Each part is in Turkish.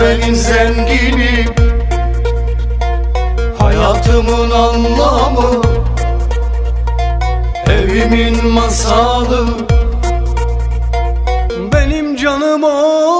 benim zenginim. Hayatımın anlamı Evimin masalı. Benim canım o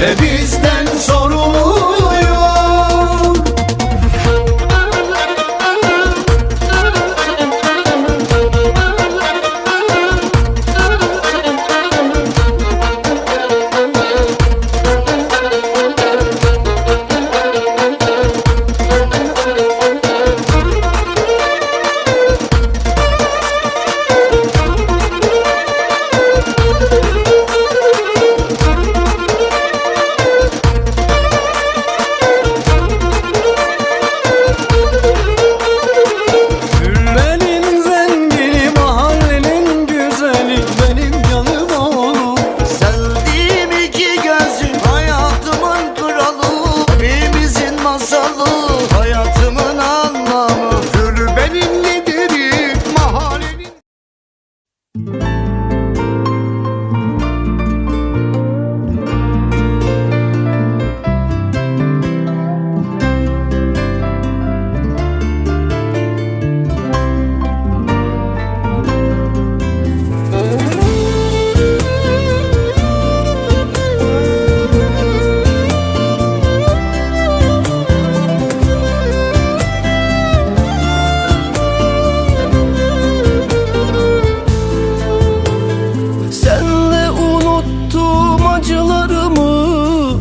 Ve bizden sorumlu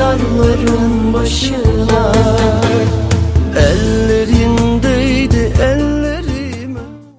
karların başına. Ellerindeydi eller